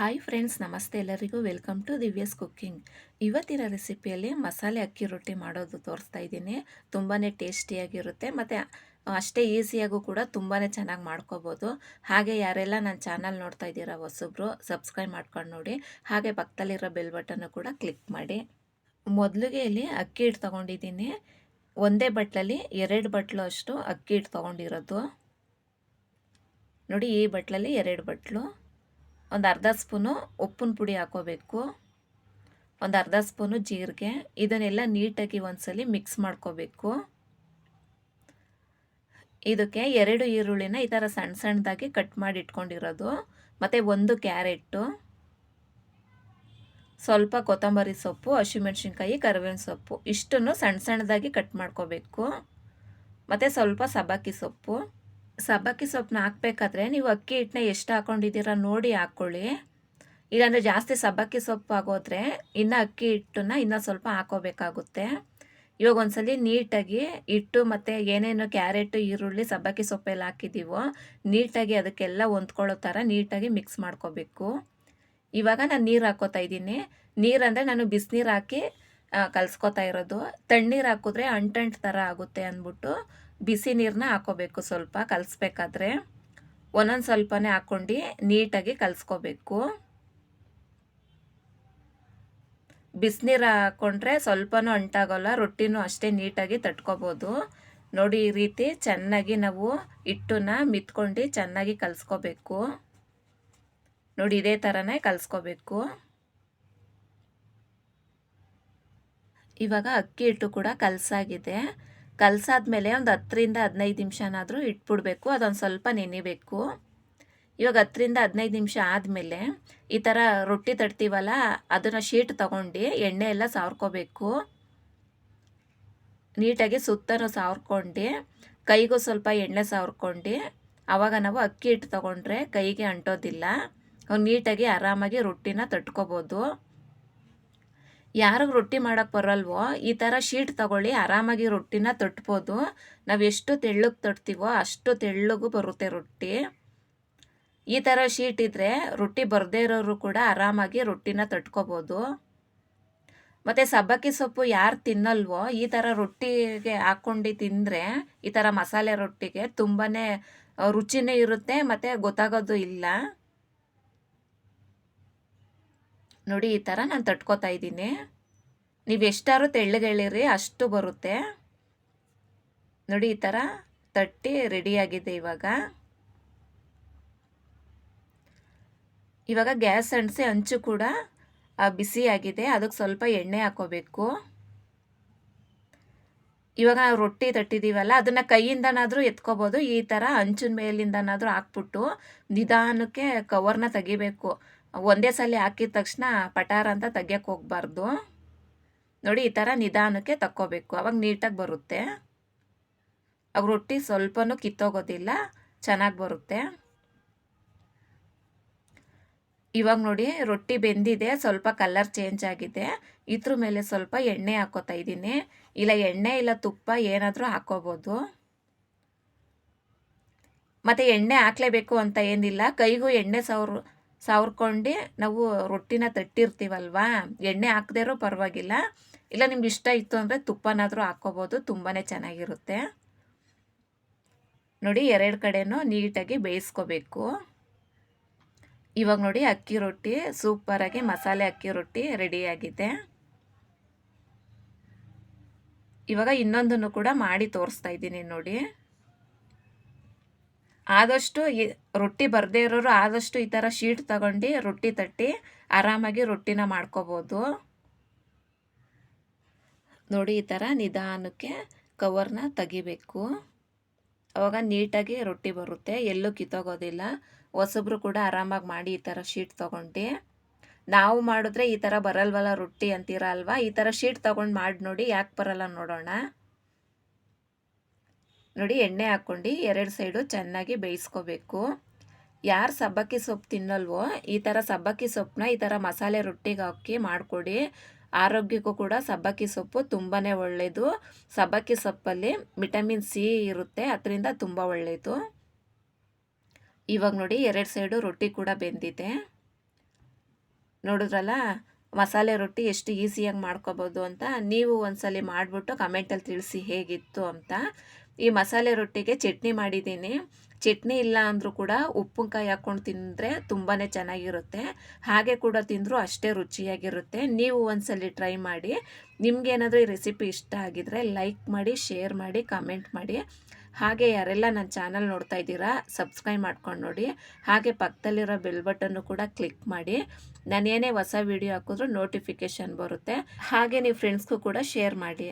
Hi friends ನಮಸ್ತೆ ಎಲ್ಲರಿಗೂ. Welcome to ದಿವ್ಯಸ್ cooking ಇವತ್ತಿನ ರೆಸಿಪಿಯಲ್ಲಿ ಮಸಾಲೆ ಅಕ್ಕಿ ರೊಟ್ಟಿ ಮಾಡೋದು ತೋರಿಸ್ತಾ ಇದ್ದೀನಿ. ತುಂಬಾ ಟೇಸ್ಟಿಯಾಗಿರುತ್ತೆ ಮತ್ತು ಅಷ್ಟೇ ಈಸಿಯಾಗೂ ಕೂಡ ತುಂಬಾ ಚೆನ್ನಾಗಿ ಮಾಡ್ಕೋಬೋದು. ಹಾಗೆ ಯಾರೆಲ್ಲ ನನ್ನ ಚಾನಲ್ ನೋಡ್ತಾ ಇದ್ದೀರಾ ಹೊಸಬ್ರು ಸಬ್ಸ್ಕ್ರೈಬ್ ಮಾಡ್ಕೊಂಡು ನೋಡಿ. ಹಾಗೆ ಪಕ್ಕದಲ್ಲಿರೋ ಬೆಲ್ ಬಟನ್ನು ಕೂಡ ಕ್ಲಿಕ್ ಮಾಡಿ. ಮೊದಲಿಗೆ ಇಲ್ಲಿ ಅಕ್ಕಿ ಹಿಟ್ಟು ತೊಗೊಂಡಿದ್ದೀನಿ. ಒಂದೇ ಬಟ್ಲಲ್ಲಿ ಎರಡು ಬಟ್ಲು ಅಷ್ಟು ಅಕ್ಕಿ ಹಿಟ್ಟು ತೊಗೊಂಡಿರೋದು. ನೋಡಿ ಈ ಬಟ್ಲಲ್ಲಿ ಎರಡು ಬಟ್ಲು. ಒಂದು ಅರ್ಧ ಸ್ಪೂನು ಉಪ್ಪಿನ ಪುಡಿ ಹಾಕೋಬೇಕು. ಒಂದು ಅರ್ಧ ಸ್ಪೂನು ಜೀರಿಗೆ. ಇದನ್ನೆಲ್ಲ ನೀಟಾಗಿ ಒಂದ್ಸಲಿ ಮಿಕ್ಸ್ ಮಾಡ್ಕೋಬೇಕು. ಇದಕ್ಕೆ ಎರಡು ಈರುಳ್ಳಿನ ಈ ಥರ ಸಣ್ಣ ಸಣ್ಣದಾಗಿ ಕಟ್ ಮಾಡಿ ಇಟ್ಕೊಂಡಿರೋದು. ಮತ್ತು ಒಂದು ಕ್ಯಾರೆಟು ಸ್ವಲ್ಪ ಕೊತ್ತಂಬರಿ ಸೊಪ್ಪು, ಹಸಿಮೆಣ್ಸಿನ್ಕಾಯಿ, ಕರಿಬೇವಿನ ಸೊಪ್ಪು. ಇಷ್ಟನ್ನು ಸಣ್ಣ ಸಣ್ಣದಾಗಿ ಕಟ್ ಮಾಡ್ಕೋಬೇಕು. ಮತ್ತು ಸ್ವಲ್ಪ ಸಬ್ಬಕ್ಕಿ ಸೊಪ್ಪು. ಸಬ್ಬಕ್ಕಿ ಸೊಪ್ಪನ್ನ ಹಾಕ್ಬೇಕಾದ್ರೆ ನೀವು ಅಕ್ಕಿ ಹಿಟ್ಟನ್ನ ಎಷ್ಟು ಹಾಕ್ಕೊಂಡಿದ್ದೀರಾ ನೋಡಿ ಹಾಕ್ಕೊಳ್ಳಿ. ಇಲ್ಲಾಂದರೆ ಜಾಸ್ತಿ ಸಬ್ಬಕ್ಕಿ ಸೊಪ್ಪು ಆಗೋದ್ರೆ ಇನ್ನು ಅಕ್ಕಿ ಹಿಟ್ಟನ್ನ ಇನ್ನೂ ಸ್ವಲ್ಪ ಹಾಕೋಬೇಕಾಗುತ್ತೆ. ಇವಾಗ ಒಂದ್ಸಲಿ ನೀಟಾಗಿ ಹಿಟ್ಟು ಮತ್ತು ಏನೇನು ಕ್ಯಾರೆಟು, ಈರುಳ್ಳಿ, ಸಬ್ಬಕ್ಕಿ ಸೊಪ್ಪೆಲ್ಲ ಹಾಕಿದ್ದೀವೋ ನೀಟಾಗಿ ಅದಕ್ಕೆಲ್ಲ ಹೊಂದ್ಕೊಳ್ಳೋ ಥರ ನೀಟಾಗಿ ಮಿಕ್ಸ್ ಮಾಡ್ಕೋಬೇಕು. ಇವಾಗ ನಾನು ನೀರು ಹಾಕೋತಾ ಇದ್ದೀನಿ. ನೀರಂದರೆ ನಾನು ಬಿಸಿನೀರು ಹಾಕಿ ಕಲ್ಸ್ಕೊತಾ ಇರೋದು. ತಣ್ಣೀರು ಹಾಕಿದ್ರೆ ಅಂಟಂಟು ಥರ ಆಗುತ್ತೆ ಅಂದ್ಬಿಟ್ಟು ಬಿಸಿ ನೀರನ್ನ ಹಾಕೋಬೇಕು ಸ್ವಲ್ಪ ಕಲಿಸ್ಬೇಕಾದ್ರೆ. ಒಂದೊಂದು ಸ್ವಲ್ಪನೇ ಹಾಕ್ಕೊಂಡು ನೀಟಾಗಿ ಕಲಿಸ್ಕೋಬೇಕು. ಬಿಸಿನೀರು ಹಾಕ್ಕೊಂಡ್ರೆ ಸ್ವಲ್ಪನೂ ಅಂಟಾಗೋಲ್ಲ, ರೊಟ್ಟಿನೂ ಅಷ್ಟೇ ನೀಟಾಗಿ ತಟ್ಕೋಬೋದು. ನೋಡಿ ಈ ರೀತಿ ಚೆನ್ನಾಗಿ ನಾವು ಹಿಟ್ಟನ್ನ ಮಿತ್ಕೊಂಡು ಚೆನ್ನಾಗಿ ಕಲಸ್ಕೋಬೇಕು. ನೋಡಿ ಇದೇ ಥರನೇ ಕಲಸ್ಕೋಬೇಕು. ಇವಾಗ ಅಕ್ಕಿ ಹಿಟ್ಟು ಕೂಡ ಕಲಸಾಗಿದೆ. ಕಲಸಾದ್ಮೇಲೆ ಒಂದು ಹತ್ತರಿಂದ ಹದಿನೈದು ನಿಮಿಷನಾದರೂ ಇಟ್ಬಿಡ್ಬೇಕು, ಅದೊಂದು ಸ್ವಲ್ಪ ನೆನಿಬೇಕು. ಇವಾಗ ಹತ್ತರಿಂದ ಹದಿನೈದು ನಿಮಿಷ ಆದಮೇಲೆ ಈ ಥರ ರೊಟ್ಟಿ ತಡ್ತೀವಲ್ಲ ಅದನ್ನು ಶೀಟ್ ತೊಗೊಂಡು ಎಣ್ಣೆ ಎಲ್ಲ ಸಾವ್ರ್ಕೋಬೇಕು. ನೀಟಾಗಿ ಸುತ್ತನೂ ಸಾವ್ರ್ಕೊಂಡು, ಕೈಗೂ ಸ್ವಲ್ಪ ಎಣ್ಣೆ ಸಾವ್ರ್ಕೊಂಡು ಆವಾಗ ನಾವು ಅಕ್ಕಿ ಹಿಟ್ಟು ತೊಗೊಂಡ್ರೆ ಕೈಗೆ ಅಂಟೋದಿಲ್ಲ. ನೀಟಾಗಿ ಆರಾಮಾಗಿ ರೊಟ್ಟಿನ ತಟ್ಕೋಬೋದು. ಯಾರಿಗೆ ರೊಟ್ಟಿ ಮಾಡೋಕ್ಕೆ ಬರಲ್ವೋ, ಈ ಥರ ಶೀಟ್ ತಗೊಳ್ಳಿ, ಆರಾಮಾಗಿ ರೊಟ್ಟಿನ ತಟ್ಬೋದು. ನಾವು ಎಷ್ಟು ತೆಳ್ಳಗೆ ತಟ್ತೀವೋ ಅಷ್ಟು ತೆಳ್ಳಗೂ ಬರುತ್ತೆ ರೊಟ್ಟಿ. ಈ ಥರ ಶೀಟ್ ಇದ್ದರೆ ರೊಟ್ಟಿ ಬರದೇ ಇರೋರು ಕೂಡ ಆರಾಮಾಗಿ ರೊಟ್ಟಿನ ತಟ್ಕೋಬೋದು. ಮತ್ತು ಸಬ್ಬಕ್ಕಿ ಸೊಪ್ಪು ಯಾರು ತಿನ್ನಲ್ವೋ, ಈ ಥರ ರೊಟ್ಟಿಗೆ ಹಾಕ್ಕೊಂಡು ತಿಂದರೆ, ಈ ಥರ ಮಸಾಲೆ ರೊಟ್ಟಿಗೆ ತುಂಬಾ ರುಚಿನೇ ಇರುತ್ತೆ, ಮತ್ತು ಗೊತ್ತಾಗೋದು ಇಲ್ಲ. ನೋಡಿ, ಈ ಥರ ನಾನು ತಟ್ಕೋತಾ ಇದ್ದೀನಿ. ನೀವು ಎಷ್ಟಾರು ತೆಳ್ಳಗೆಳಿರಿ ಅಷ್ಟು ಬರುತ್ತೆ. ನೋಡಿ, ಈ ಥರ ತಟ್ಟಿ ರೆಡಿಯಾಗಿದೆ ಇವಾಗ. ಇವಾಗ ಗ್ಯಾಸ್ ಅಂಟಿಸಿ ಅಂಚು ಕೂಡ ಬಿಸಿಯಾಗಿದೆ ಅದಕ್ಕೆ ಸ್ವಲ್ಪ ಎಣ್ಣೆ ಹಾಕೋಬೇಕು. ಇವಾಗ ರೊಟ್ಟಿ ತಟ್ಟಿದ್ದೀವಲ್ಲ ಅದನ್ನು ಕೈಯಿಂದನಾದರೂ ಎತ್ಕೋಬೋದು. ಈ ಥರ ಹಂಚಿನ ಮೇಲಿಂದನಾದರೂ ಹಾಕ್ಬಿಟ್ಟು ನಿಧಾನಕ್ಕೆ ಕವರ್ನ ತೆಗಿಬೇಕು. ಒಂದೇ ಸಲ ಹಾಕಿದ ತಕ್ಷಣ ಪಟಾರ ಅಂತ ತೆಗಿಯಕ್ಕೆ ಹೋಗ್ಬಾರ್ದು. ನೋಡಿ, ಈ ಥರ ನಿಧಾನಕ್ಕೆ ತಕ್ಕೋಬೇಕು. ಅವಾಗ ನೀಟಾಗಿ ಬರುತ್ತೆ. ಅವಾಗ ರೊಟ್ಟಿ ಸ್ವಲ್ಪನೂ ಕಿತ್ತೋಗೋದಿಲ್ಲ. ಚೆನ್ನಾಗಿ ಬರುತ್ತೆ. ಇವಾಗ ನೋಡಿ, ರೊಟ್ಟಿ ಬೆಂದಿದೆ. ಸ್ವಲ್ಪ ಕಲರ್ ಚೇಂಜ್ ಆಗಿದೆ. ಇದ್ರ ಮೇಲೆ ಸ್ವಲ್ಪ ಎಣ್ಣೆ ಹಾಕೋತಾ ಇದ್ದೀನಿ. ಇಲ್ಲ, ಎಣ್ಣೆ ಇಲ್ಲ, ತುಪ್ಪ ಏನಾದರೂ ಹಾಕೋಬೋದು. ಮತ್ತು ಎಣ್ಣೆ ಹಾಕ್ಲೇಬೇಕು ಅಂತ ಏನಿಲ್ಲ. ಕೈಗೂ ಎಣ್ಣೆ ಸವ್ರು ಸಾವ್ರ್ಕೊಂಡು ನಾವು ರೊಟ್ಟಿನ ತಟ್ಟಿರ್ತೀವಲ್ವಾ? ಎಣ್ಣೆ ಹಾಕದೇ ಇರೋ ಪರವಾಗಿಲ್ಲ. ಇಲ್ಲ, ನಿಮ್ಗೆ ಇಷ್ಟ ಇತ್ತು ಅಂದರೆ ತುಪ್ಪನಾದರೂ ಹಾಕ್ಕೋಬೋದು ತುಂಬಾ ಚೆನ್ನಾಗಿರುತ್ತೆ. ನೋಡಿ, ಎರಡು ಕಡೆನೂ ನೀಟಾಗಿ ಬೇಯಿಸ್ಕೋಬೇಕು. ಇವಾಗ ನೋಡಿ, ಅಕ್ಕಿ ರೊಟ್ಟಿ ಸೂಪರಾಗಿ ಮಸಾಲೆ ಅಕ್ಕಿ ರೊಟ್ಟಿ ರೆಡಿಯಾಗಿದೆ. ಇವಾಗ ಇನ್ನೊಂದನ್ನು ಕೂಡ ಮಾಡಿ ತೋರಿಸ್ತಾ ಇದ್ದೀನಿ ನೋಡಿ. ಆದಷ್ಟು ಈ ರೊಟ್ಟಿ ಬರದೇ ಇರೋರು ಆದಷ್ಟು ಈ ಥರ ಶೀಟ್ ತಗೊಂಡು ರೊಟ್ಟಿ ತಟ್ಟಿ ಆರಾಮಾಗಿ ರೊಟ್ಟಿನ ಮಾಡ್ಕೋಬೋದು. ನೋಡಿ ಈ ಥರ ನಿಧಾನಕ್ಕೆ ಕವರ್ನ ತೆಗಿಬೇಕು. ಅವಾಗ ನೀಟಾಗಿ ರೊಟ್ಟಿ ಬರುತ್ತೆ. ಎಲ್ಲೂ ಕಿತ್ತೋಗೋದಿಲ್ಲ. ಹೊಸಬ್ರು ಕೂಡ ಆರಾಮಾಗಿ ಮಾಡಿ ಈ ಥರ ಶೀಟ್ ತೊಗೊಂಡು. ನಾವು ಮಾಡಿದ್ರೆ ಈ ಥರ ಬರಲ್ವಲ್ಲ ರೊಟ್ಟಿ ಅಂತೀರ ಅಲ್ವಾ ಈ ಥರ ಶೀಟ್ ತೊಗೊಂಡು ಮಾಡಿ ನೋಡಿ ಯಾಕೆ ಬರಲ್ಲ ನೋಡೋಣ. ನೋಡಿ ಎಣ್ಣೆ ಹಾಕ್ಕೊಂಡು ಎರಡು ಸೈಡು ಚೆನ್ನಾಗಿ ಬೇಯಿಸ್ಕೋಬೇಕು. ಯಾರು ಸಬ್ಬಕ್ಕಿ ಸೊಪ್ಪು ತಿನ್ನಲ್ವೋ ಈ ಥರ ಸಬ್ಬಕ್ಕಿ ಸೊಪ್ಪನ್ನ ಈ ಥರ ಮಸಾಲೆ ರೊಟ್ಟಿಗೆ ಹಾಕಿ ಮಾಡಿಕೊಡಿ. ಆರೋಗ್ಯಕ್ಕೂ ಕೂಡ ಸಬ್ಬಕ್ಕಿ ಸೊಪ್ಪು ತುಂಬಾ ಒಳ್ಳೆಯದು ಸಬ್ಬಕ್ಕಿ ಸೊಪ್ಪಲ್ಲಿ ವಿಟಮಿನ್ ಸಿ ಇರುತ್ತೆ, ಅದರಿಂದ ತುಂಬ ಒಳ್ಳೆಯದು ಇವಾಗ ನೋಡಿ ಎರಡು ಸೈಡು ರೊಟ್ಟಿ ಕೂಡ ಬೆಂದಿದೆ. ನೋಡಿದ್ರಲ್ಲ, ಮಸಾಲೆ ರೊಟ್ಟಿ ಎಷ್ಟು ಈಸಿಯಾಗಿ ಮಾಡ್ಕೋಬೋದು ಅಂತ ನೀವು ಒಂದ್ಸಲಿ ಮಾಡಿಬಿಟ್ಟು ಕಮೆಂಟಲ್ಲಿ ತಿಳಿಸಿ ಹೇಗಿತ್ತು ಅಂತ. ಈ ಮಸಾಲೆ ರೊಟ್ಟಿಗೆ ಚಟ್ನಿ ಮಾಡಿದ್ದೀನಿ. ಚಟ್ನಿ ಇಲ್ಲ ಅಂದರೂ ಕೂಡ ಉಪ್ಪಿನಕಾಯಿ ಹಾಕ್ಕೊಂಡು ತಿಂದರೆ ತುಂಬಾ ಚೆನ್ನಾಗಿರುತ್ತೆ. ಹಾಗೆ ಕೂಡ ತಿಂದರೂ ಅಷ್ಟೇ ರುಚಿಯಾಗಿರುತ್ತೆ. ನೀವು ಒಂದ್ಸಲಿ ಟ್ರೈ ಮಾಡಿ. ನಿಮಗೇನಾದರೂ ಈ ರೆಸಿಪಿ ಇಷ್ಟ ಆಗಿದ್ರೆ ಲೈಕ್ ಮಾಡಿ, ಶೇರ್ ಮಾಡಿ, ಕಮೆಂಟ್ ಮಾಡಿ. ಹಾಗೆ ಯಾರೆಲ್ಲ ನನ್ನ ಚಾನಲ್ ನೋಡ್ತಾ ಇದ್ದೀರಾ, ಸಬ್ಸ್ಕ್ರೈಬ್ ಮಾಡ್ಕೊಂಡು ನೋಡಿ. ಹಾಗೆ ಪಕ್ಕದಲ್ಲಿರೋ ಬೆಲ್ ಬಟನ್ನು ಕೂಡ ಕ್ಲಿಕ್ ಮಾಡಿ. ನಾನೇನೇ ಹೊಸ ವಿಡಿಯೋ ಹಾಕಿದ್ರೂ ನೋಟಿಫಿಕೇಷನ್ ಬರುತ್ತೆ. ಹಾಗೆ ನೀವು ಫ್ರೆಂಡ್ಸ್ಗೂ ಕೂಡ ಶೇರ್ ಮಾಡಿ.